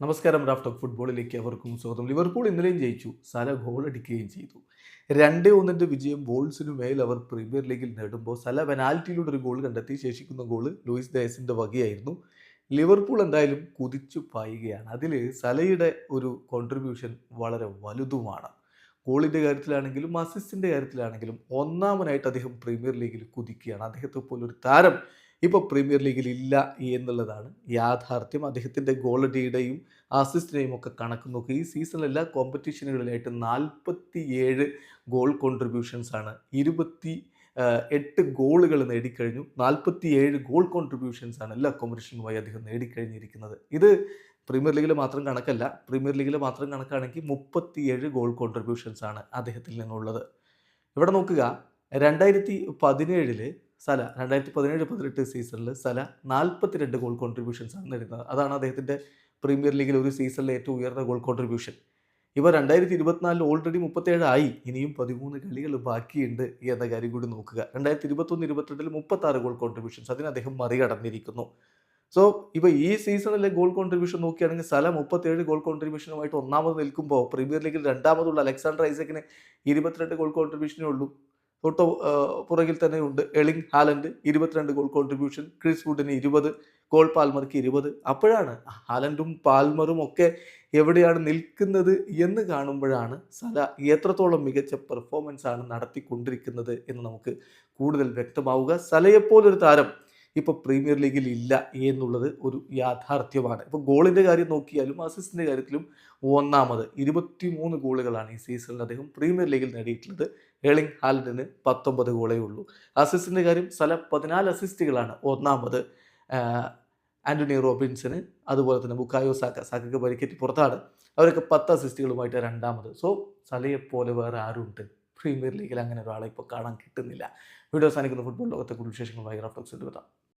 നമസ്കാരം raft of ഫുട്ബോളിലേക്ക് അവർക്കും സ്വാഗതം. ലിവർപൂൾ ഇന്നലെയും ജയിച്ചു. സല ഗോൾ അടിക്കുകയും ചെയ്തു. രണ്ടേ ഒന്നിന്റെ വിജയം ബോൾസിനു മേൽ അവർ പ്രീമിയർ ലീഗിൽ നേടുമ്പോൾ സല പെനാൽറ്റിയിലൂടെ ഒരു ഗോൾ കണ്ടെത്തി ശേഷിക്കുന്ന ഗോൾ ലൂയിസ് ഡയസിന്റെ വകയായിരുന്നു. ലിവർപൂൾ എന്തായാലും കുതിച്ചു പായുകയാണ്. അതിൽ സലയുടെ ഒരു കോൺട്രിബ്യൂഷൻ വളരെ വലുതുമാണ്. ഗോളിന്റെ കാര്യത്തിലാണെങ്കിലും അസിസ്റ്റിന്റെ കാര്യത്തിലാണെങ്കിലും ഒന്നാമനായിട്ട് അദ്ദേഹം പ്രീമിയർ ലീഗിൽ കുതിക്കുകയാണ്. അദ്ദേഹത്തെ പോലൊരു താരം ഇപ്പോൾ പ്രീമിയർ ലീഗിൽ ഇല്ല എന്നുള്ളതാണ് യാഥാർത്ഥ്യം. അദ്ദേഹത്തിന്റെ ഗോളടിയുടെയും അസിസ്റ്റിനെയും ഒക്കെ കണക്ക് നോക്കി. ഈ സീസണിലെല്ലാ കോമ്പറ്റീഷനുകളിലായിട്ട് നാൽപ്പത്തി ഏഴ് ഗോൾ കോൺട്രിബ്യൂഷൻസ് ആണ്. ഇരുപത്തി എട്ട് ഗോളുകൾ നേടിക്കഴിഞ്ഞു. നാൽപ്പത്തി ഏഴ് ഗോൾ കോൺട്രിബ്യൂഷൻസ് ആണ് എല്ലാ കോമ്പറ്റീഷനുമായി അദ്ദേഹം നേടിക്കഴിഞ്ഞിരിക്കുന്നത്. ഇത് പ്രീമിയർ ലീഗിൽ മാത്രം കണക്കല്ല. പ്രീമിയർ ലീഗിൽ മാത്രം കണക്കാണെങ്കിൽ മുപ്പത്തിയേഴ് ഗോൾ കോൺട്രിബ്യൂഷൻസ് ആണ് അദ്ദേഹത്തിൽ നിന്നുള്ളത്. ഇവിടെ നോക്കുക. രണ്ടായിരത്തി പതിനേഴിൽ സല രണ്ടായിരത്തി പതിനേഴ് പതിനെട്ട് സീസണിൽ സല നാൽപ്പത്തിരണ്ട് ഗോൾ കോൺട്രിബ്യൂഷൻസ് ആണ് നേടുന്നത്. അതാണ് അദ്ദേഹത്തിന്റെ പ്രീമിയർ ലീഗിൽ ഒരു സീസണിലെ ഏറ്റവും ഉയർന്ന ഗോൾ കോൺട്രിബ്യൂഷൻ ഇവ രണ്ടായിരത്തി ഇരുപത്തിനാലിൽ ഓൾറെഡി മുപ്പത്തേഴ് ആയി. ഇനിയും പതിമൂന്ന് കളികൾ ബാക്കിയുണ്ട് എന്ന കാര്യം കൂടി നോക്കുക. രണ്ടായിരത്തി ഇരുപത്തൊന്ന് ഇരുപത്തിരണ്ടിൽ മുപ്പത്താറ് ഗോൾ കോൺട്രിബ്യൂഷൻസ് അതിന് അദ്ദേഹം മറികടന്നിരിക്കുന്നു. സോ ഇപ്പോൾ ഈ സീസണിലെ ഗോൾ കോൺട്രിബ്യൂഷൻ നോക്കുകയാണെങ്കിൽ സല മുപ്പത്തേഴ് ഗോൾ കോൺട്രിബ്യൂഷനുമായിട്ട് ഒന്നാമത് നിൽക്കുമ്പോൾ പ്രീമിയർ ലീഗിൽ രണ്ടാമതുള്ള അലക്സാണ്ടർ ഐസക്കിന് ഇരുപത്തിരണ്ട് ഗോൾ കോൺട്രിബ്യൂഷനേ ഉള്ളൂ തൊട്ട് പുറകിൽ തന്നെ ഉണ്ട് എളിങ് ഹാലൻഡ് ഇരുപത്തിരണ്ട് ഗോൾ കോൺട്രിബ്യൂഷൻ ക്രിസ് വുഡിന് ഇരുപത് ഗോൾ പാൽമർക്ക് ഇരുപത്. അപ്പോഴാണ് ഹാലൻഡും പാൽമറും ഒക്കെ എവിടെയാണ് നിൽക്കുന്നത് എന്ന് കാണുമ്പോഴാണ് സല എത്രത്തോളം മികച്ച പെർഫോമൻസ് ആണ് നടത്തിക്കൊണ്ടിരിക്കുന്നത് എന്ന് നമുക്ക് കൂടുതൽ വ്യക്തമാവുക. സലയെപ്പോലൊരു താരം ഇപ്പോൾ പ്രീമിയർ ലീഗിൽ ഇല്ല എന്നുള്ളത് ഒരു യാഥാർത്ഥ്യമാണ്. ഇപ്പോൾ ഗോളിന്റെ കാര്യം നോക്കിയാലും അസിസ്റ്റിന്റെ കാര്യത്തിലും ഒന്നാമത് ഇരുപത്തി മൂന്ന് ഗോളുകളാണ് ഈ സീസണിൽ അദ്ദേഹം പ്രീമിയർ ലീഗിൽ നേടിയിട്ടുള്ളത്. ഏളിംഗ് ഹാലൻഡിന് പത്തൊമ്പത് ഗോളേ ഉള്ളൂ. അസിസ്റ്റിന്റെ കാര്യം സല പതിനാല് അസിസ്റ്റുകളാണ് ഒന്നാമത് ആന്റണി റോബിൻസന് അതുപോലെ തന്നെ ബുക്കായോ സാക്ക സാക്കയ്ക്ക് പരിക്കേറ്റ് പുറത്താണ്. അവരൊക്കെ പത്ത് അസിസ്റ്റുകളുമായിട്ട് രണ്ടാമത്. സോ സലയെപ്പോലെ വേറെ ആരുണ്ട്? പ്രീമിയർ ലീഗിൽ അങ്ങനെ ഒരാളെ ഇപ്പോൾ കാണാൻ കിട്ടുന്നില്ല. വീഡിയോ സാധിക്കുന്ന ഫുട്ബോൾ ലോകത്തെ കൂടുതൽ ഭയങ്കര റഫ്ലക്സ് എടുത്താം